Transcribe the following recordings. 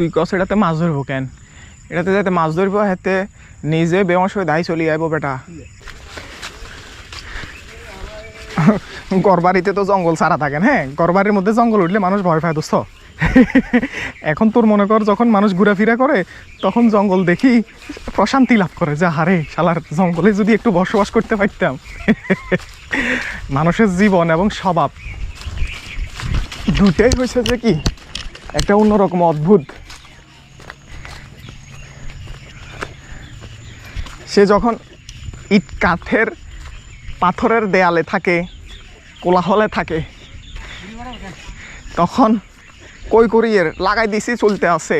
তুই কস, এটাতে মাছ ধরবো কেন? এটাতে যাতে মাছ ধরবো হাতে নিজে বেমাস হয়ে দায় চলে যাইবো বেটা। গড়বাড়িতে তো জঙ্গল সারা থাকেন হ্যাঁ? গড়বাড়ির মধ্যে জঙ্গল উঠলে মানুষ ভয় পায়, দোস্ত। এখন তোর মনে কর, যখন মানুষ ঘোরাফেরা করে, তখন জঙ্গল দেখি প্রশান্তি লাভ করে, যে হারে, শালার জঙ্গলে যদি একটু বসবাস করতে পারতাম। মানুষের জীবন এবং স্বভাব। দুটাই হয়েছে যে কি, একটা অন্যরকম অদ্ভুত। সে যখন ইট কাঠের পাথরের দেয়ালে থাকে, কোলাহলে থাকে, তখন কই করিয়ে লাগাই দিছি চলতে আছে।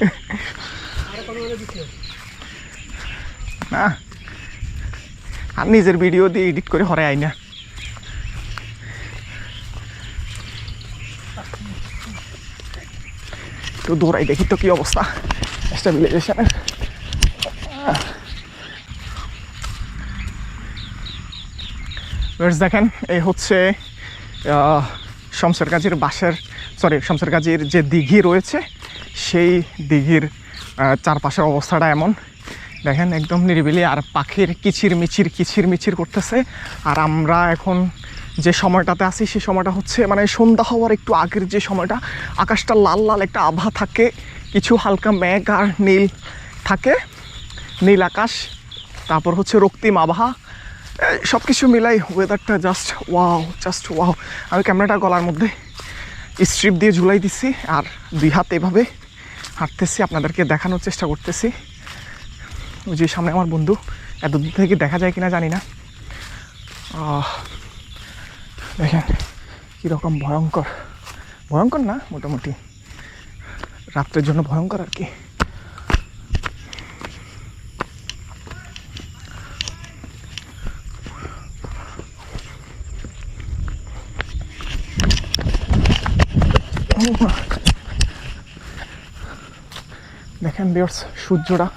না, আর নিজের ভিডিও দিয়ে এডিট করে হরে আই না। তো দৌড়াই দেখি তো কি অবস্থা। স্টেবিলাইজেশনের দেখেন, এই হচ্ছে শমসের কাজীর বাসের সরি শমসের কাজীর যে দিঘি রয়েছে, সেই দিঘির চারপাশের অবস্থাটা এমন। দেখেন, একদম নিরিবিলি, আর পাখির কিচির মিচির কিচির মিচির করতেছে। আর আমরা এখন যে সময়টাতে আছি সেই সময়টা হচ্ছে মানে সন্ধ্যা হওয়ার একটু আগের যে সময়টা, আকাশটা লাল লাল একটা আভা থাকে, কিছু হালকা মেঘ আর নীল থাকে, নীল আকাশ। তারপর হচ্ছে রক্তিম আবহাওয়া সব কিছু মিলাই ওয়েদারটা জাস্ট ওয়াও জাস্ট ওয়াও আমি ক্যামেরাটা গলার মধ্যে স্ট্রিপ দিয়ে ঝুলাই দিছি আর দুই হাত এভাবে হাঁটতেছি, আপনাদেরকে দেখানোর চেষ্টা করতেছি। ওই যে সামনে আমার বন্ধু এত দূর থেকে দেখা যায় কিনা জানি না। দেখেন কীরকম ভয়ঙ্কর। ভয়ঙ্কর না, মোটামুটি। রাত্রের জন্য ভয়ঙ্কর আর কি। দেখেন বিয়ার্স সূর্যটা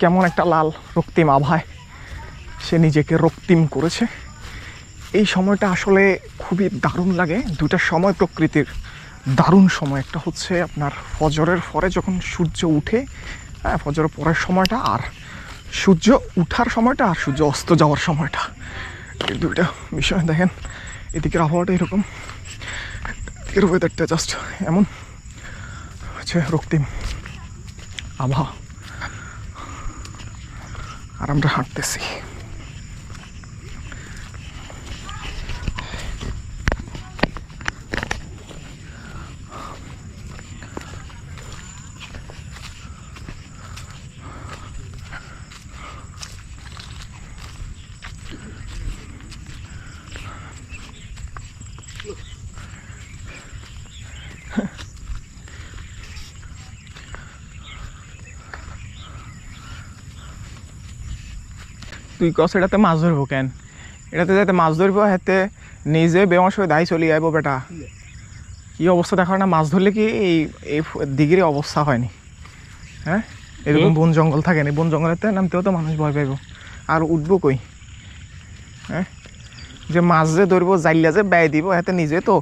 কেমন একটা লাল রক্তিম আভায় সে নিজেকে রক্তিম করেছে। এই সময়টা আসলে খুবই দারুণ লাগে। দুটা সময় প্রকৃতির দারুণ সময়। একটা হচ্ছে আপনার ফজরের পরে যখন সূর্য উঠে হ্যাঁ ফজরের পরের সময়টা আর সূর্য উঠার সময়টা আর সূর্য অস্ত যাওয়ার সময়টা। এই দুইটা বিষয় দেখেন, এদিকের আবহাওয়াটা এরকম। এদিকের ওয়েদারটা জাস্ট এমন। হচ্ছে রক্তিম আবহাওয়া। আর আমরা হাঁটতেছি। তুই কস এটাতে মাছ ধরবো কেন? এটাতে যাতে মাছ ধরবো হাতে নিজে বেমাস হয়ে দায় চলে যাইবো বেটা। কি অবস্থা দেখার না মাছ ধরলে কি এই এই দিঘির অবস্থা হয়নি। হ্যাঁ? এরকম বন জঙ্গল থাকে না বন জঙ্গলেতে নামতেও তো মানুষ ভয় পাইব। আর উঠবো কই? হ্যাঁ? যে মাছ যে ধরবো জাইলা যে ব্যয় দিব হাতে নিজে তো।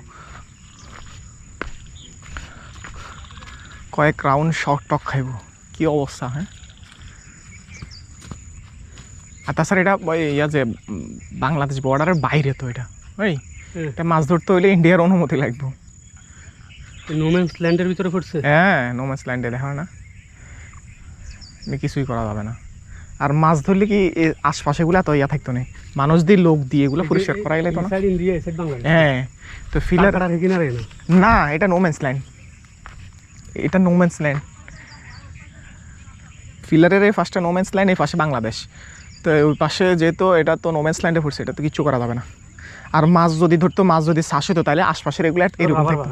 কয়েক রাউন্ড শক টক খাইব। কি অবস্থা হ্যাঁ? আর তাছাড়া এটা ওই ইয়া যে বাংলাদেশ বর্ডারের বাইরে তো এটা। ওই এটা মাছ ধরতে হইলে ইন্ডিয়ার অনুমতি লাগবে। নোম্যান্স ল্যান্ডের ভিতরে পড়ছে হ্যাঁ নোম্যান্স ল্যান্ডে দেখা না? কিছুই করা যাবে না। আর মাছ ধরলে কি আশপাশে গুলা তো ইয়া থাকতো না? মানুষ দিয়ে লোক দিয়ে এগুলো পরিষ্কার করাইলে তো না? হ্যাঁ তো ফিলার না এটা নোম্যান্স ল্যান্ড এটা নোম্যান্স ল্যান্ড ফিলারের এই ফার্স্টে নোম্যান্স ল্যান্ড এই পাশে বাংলাদেশ তো ওই পাশে যেহেতু এটা তো নোমেন্স ল্যান্ডে পড়ছে এটা তো কিচ্ছু করা যাবে না। আর মাছ যদি ধরতো মাছ যদি শ্বাস হতো তাহলে আশপাশের এগুলো এরকম থাকতো।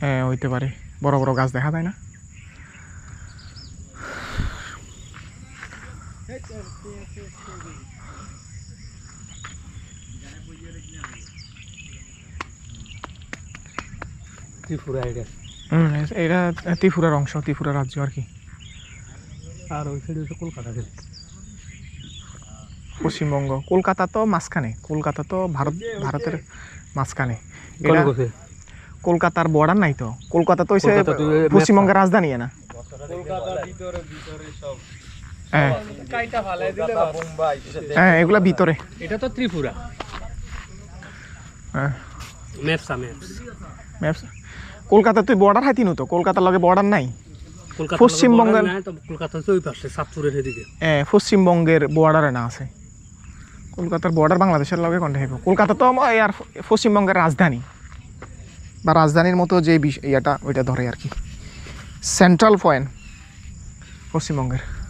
হয়। হইতে পারে। বড় বড় গাছ দেখা যায় না। ত্রিপুরা এটা। হুম, এটা ত্রিপুরার অংশ ত্রিপুরা রাজ্য আর কি। আর ওই সাইড হচ্ছে কলকাতা। পশ্চিমবঙ্গ। কলকাতা তো মাঝখানে। কলকাতা তো ভারত ভারতের মাঝখানে। এটা কলকাতার বর্ডার নাই তো। কলকাতা তো এ, পশ্চিমবঙ্গের রাজধানী না? হ্যাঁ। হ্যাঁ এগুলা ভিতরে। এটা তো ত্রিপুরা। হ্যাঁ। ম্যাপসা ম্যাপস। ম্যাপস? কলকাতা তুই বর্ডার হাতিনু তো? কলকাতার লগে বর্ডার নাই? পশ্চিমবঙ্গের- এ, পশ্চিমবঙ্গের বর্ডারে না আছে। কলকাতার বর্ডার বাংলাদেশের লগে কোনটা হইব কলকাতা তো আর পশ্চিমবঙ্গের রাজধানী। বা রাজধানীর মতো যে বিষ- ইয়াটা, ওইটা ধরে আর কি। সেন্ট্রাল পয়েন্ট পশ্চিমবঙ্গের।